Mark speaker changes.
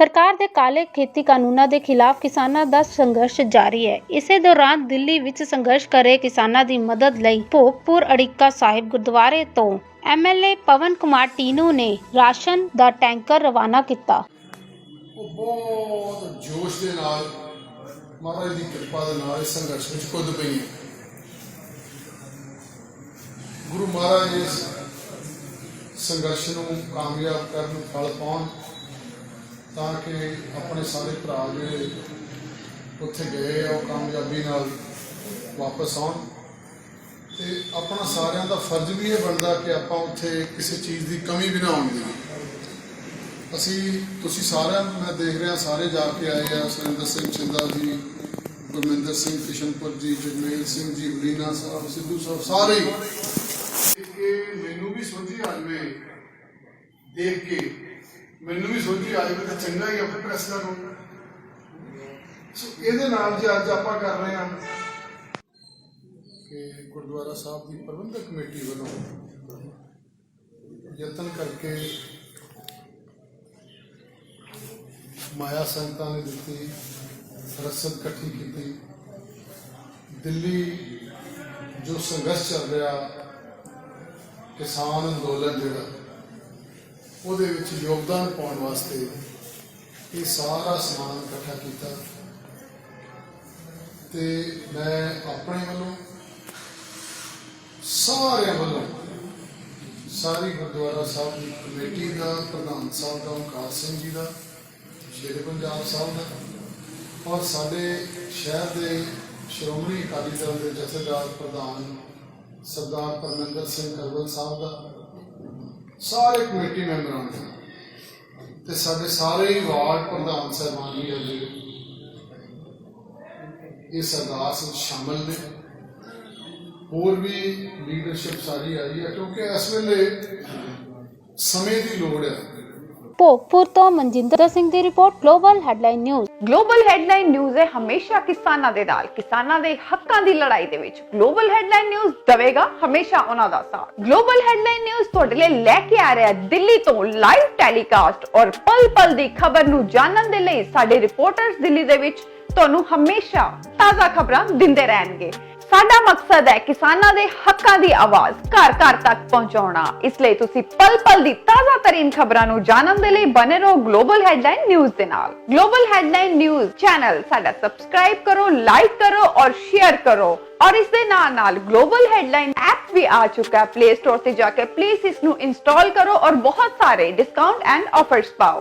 Speaker 1: ਸਰਕਾਰ ਦੇ ਕਾਲੇ ਖੇਤੀ ਕਾਨੂੰਨਾਂ ਦੇ ਖਿਲਾਫ ਕਿਸਾਨਾਂ ਦਾ ਸੰਘਰਸ਼ ਜਾਰੀ ਹੈ ਇਸੇ ਦੌਰਾਨ ਦਿੱਲੀ ਵਿੱਚ ਸੰਘਰਸ਼ ਕਰ ਕਿਸਾਨਾਂ ਦੀ ਮਦਦ ਲਈ ਭੋਗਪੁਰ ਅੜਿੱਕਾ ਸਾਹਿਬ ਗੁਰਦੁਆਰੇ ਤੋਂ ਐਮਐਲਏ ਪਵਨ ਕੁਮਾਰ ਟੀਨੂ ਨੇ ਰਾਸ਼ਨ ਦਾ ਟੈਂਕਰ ਰਵਾਨਾ ਕੀਤਾ
Speaker 2: ਉਹ ਬਹੁਤ ਜੋਸ਼ ਦੇ ਨਾਲ, ਮਹਾਰਾਜ ਦੀ ਕਿਰਪਾ ਦੇ ਨਾਲ ਇਸ ਸੰਘਰਸ਼ ਵਿੱਚ ਕੁੱਦ ਪਈ ਹੈ। ਗੁਰੂ ਮਹਾਰਾਜ ਇਸ ਸੰਘਰਸ਼ ਨੂੰ ਕਾਮਯਾਬ ਕਰਨ, ਫਲ ਪਾਉਣ ਤਾਂ ਕਿ ਆਪਣੇ ਸਾਰੇ ਭਰਾ ਜਿਹੜੇ ਉੱਥੇ ਗਏ ਆ, ਉਹ ਕਾਮਯਾਬੀ ਨਾਲ ਵਾਪਸ ਆਉਣ। ਤੇ ਆਪਣਾ ਸਾਰਿਆਂ ਦਾ ਫਰਜ਼ ਵੀ ਇਹ ਬਣਦਾ ਕਿ ਆਪਾਂ ਉੱਥੇ ਕਿਸੇ ਚੀਜ਼ ਦੀ ਕਮੀ ਵੀ ਨਾ ਆਉਣ ਦੇਈਏ ਅਸੀਂ, ਤੁਸੀਂ ਸਾਰਿਆਂ ਨੂੰ ਮੈਂ ਦੇਖ ਰਿਹਾ, ਸਾਰੇ ਜਾ ਕੇ ਆਏ ਆ, ਸੁਰਿੰਦਰ ਸਿੰਘ ਚਿੰਦਾ ਜੀ, ਗੁਰਮਿੰਦਰ ਸਿੰਘ, ਕਿਸ਼ਨਪੁਰ ਜੀ, ਜਗਮੇਲ ਸਿੰਘ ਜੀ ਬਲੀਨਾ ਸਾਹਿਬ, ਸਿੱਧੂ ਸਾਹਿਬ, ਸਾਰੇ ਹੀ ਮੈਨੂੰ ਵੀ ਸੋਝੀ ਆ ਜਵੇ, ਦੇਖ ਕੇ। ਮੈਨੂੰ ਵੀ ਸੋਚੀ ਆ ਜਵੇ ਤਾਂ ਚੰਗਾ ਹੀ ਆਪਣੇ ਪ੍ਰੈਸ ਦਾ ਨੂੰ ਸੋ ਇਹਦੇ ਨਾਲ ਜੇ ਅੱਜ ਆਪਾਂ ਕਰ ਰਹੇ ਹਾਂ ਕਿ ਗੁਰਦੁਆਰਾ ਸਾਹਿਬ ਦੀ ਪ੍ਰਬੰਧਕ ਕਮੇਟੀ ਵੱਲੋਂ ਯਤਨ ਕਰਕੇ ਮਾਇਆ ਸੰਤਾਂ ਨੇ ਦਿੱਤੀ, ਰਸਦ ਇਕੱਠੀ ਕੀਤੀ। ਦਿੱਲੀ ਜੋ ਸੰਘਰਸ਼ ਚੱਲ ਰਿਹਾ, ਕਿਸਾਨ ਅੰਦੋਲਨ ਜਿਹੜਾ ਉਹਦੇ ਵਿੱਚ ਯੋਗਦਾਨ ਪਾਉਣ ਵਾਸਤੇ ਇਹ ਸਾਰਾ ਸਮਾਨ ਇਕੱਠਾ ਕੀਤਾ। ਤੇ ਮੈਂ ਆਪਣੇ ਵੱਲੋਂ ਸਾਰਿਆਂ ਵੱਲੋਂ ਸਾਰੀ ਗੁਰਦੁਆਰਾ ਸਾਹਿਬ ਦੀ ਕਮੇਟੀ ਦਾ, ਪ੍ਰਧਾਨ ਸਾਹਿਬ ਦਾ, ਓਮਕਾਰ ਸਿੰਘ ਜੀ ਦਾ, ਸ਼ੇਰ ਪੰਜਾਬ ਸਾਹਿਬ ਦਾ ਔਰ ਸਾਡੇ ਸ਼ਹਿਰ ਦੇ ਸ਼੍ਰੋਮਣੀ ਅਕਾਲੀ ਦਲ ਦੇ ਜਥੇਦਾਰ ਪ੍ਰਧਾਨ ਸਰਦਾਰ ਪਰਮਿੰਦਰ ਸਿੰਘ ਕਰਵਲ ਸਾਹਿਬ ਦਾ ਸਾਰੇ ਕਮੇਟੀ ਮੈਂਬਰਾਂ ਦਾ ਤੇ ਸਾਡੇ ਸਾਰੇ ਹੀ ਵਾਰਡ ਪ੍ਰਧਾਨ ਸਾਹਿਬਾਨ ਵੀ ਅੱਜ ਇਸ ਅਰਦਾਸ ਵਿੱਚ ਸ਼ਾਮਲ ਨੇ। ਹੋਰ ਵੀ ਲੀਡਰਸ਼ਿਪ ਸਾਰੀ ਆਈ ਹੈ ਕਿਉਂਕਿ ਇਸ ਵੇਲੇ ਸਮੇਂ ਦੀ ਲੋੜ ਹੈ
Speaker 1: ਭੋਗਪੁਰ ਤੋਂ ਮਨਜਿੰਦਰ ਸਿੰਘ ਦੀ report global headline news
Speaker 3: global headline news ਹੈ ਹਮੇਸ਼ਾ ਕਿਸਾਨਾਂ ਦੇ ਨਾਲ, ਕਿਸਾਨਾਂ ਦੇ ਹੱਕਾਂ ਦੀ ਲੜਾਈ ਦੇ ਵਿੱਚ। ਗਲੋਬਲ ਹੈਡਲਾਈਨ ਨਿਊਜ਼ ਦਵੇਗਾ ਹਮੇਸ਼ਾ ਉਹਨਾਂ ਦਾ ਸਾਥ। ਗਲੋਬਲ ਹੈਡਲਾਈਨ ਨਿਊਜ਼ ਤੁਹਾਡੇ ਲਈ ਲੈ ਕੇ ਆ ਰਿਹਾ ਦਿੱਲੀ ਤੋਂ ਲਾਈਵ ਟੈਲੀਕਾਸਟ ਔਰ ਪਲ ਪਲ ਦੀ ਖਬਰ ਨੂੰ ਜਾਣਨ ਦੇ ਲਈ ਸਾਡੇ ਰਿਪੋਰਟਰਸ ਦਿੱਲੀ ਦੇ ਵਿੱਚ ਤੁਹਾਨੂੰ ਹਮੇਸ਼ਾ ਤਾਜ਼ਾ ਖਬਰਾਂ ਦਿੰਦੇ ਰਹਿਣਗੇ। ਸਾਡਾ ਮਕਸਦ ਹੈ ਕਿਸਾਨਾਂ ਦੇ ਹੱਕਾਂ ਦੀ ਆਵਾਜ਼ ਘਰ ਘਰ ਤੱਕ ਪਹੁੰਚਾਉਣਾ। ਇਸ ਲਈ ਤੁਸੀਂ ਪਲ ਪਲ ਦੀ ਤਾਜ਼ਾ ਤਰੀਨ ਖਬਰਾਂ ਨੂੰ ਜਾਣਨ ਦੇ ਲਈ ਬਨੇ ਰਹੋ ਗਲੋਬਲ ਹੈਡਲਾਈਨ ਨਿਊਜ਼ ਦੇ ਨਾਲ। ਗਲੋਬਲ ਹੈਡਲਾਈਨ ਨਿਊਜ਼ ਚੈਨਲ ਸਾਡਾ ਸਬਸਕ੍ਰਾਈਬ ਕਰੋ ਲਾਈਕ ਕਰੋ ਔਰ ਸ਼ੇਅਰ ਕਰੋ। ਔਰ ਇਸ ਦੇ ਨਾਲ ਨਾਲ ਗਲੋਬਲ ਹੈਡਲਾਈਨ ਐਪ ਵੀ ਆ ਚੁੱਕਾ ਹੈ। ਪਲੇ ਸਟੋਰ ਤੇ ਜਾ ਕੇ ਪਲੀਜ਼ ਇਸ ਨੂੰ ਇੰਸਟਾਲ ਕਰੋ ਔਰ ਬਹੁਤ ਸਾਰੇ ਡਿਸਕਾਊਂਟ ਐਂਡ ਆਫਰਸ ਪਾਓ।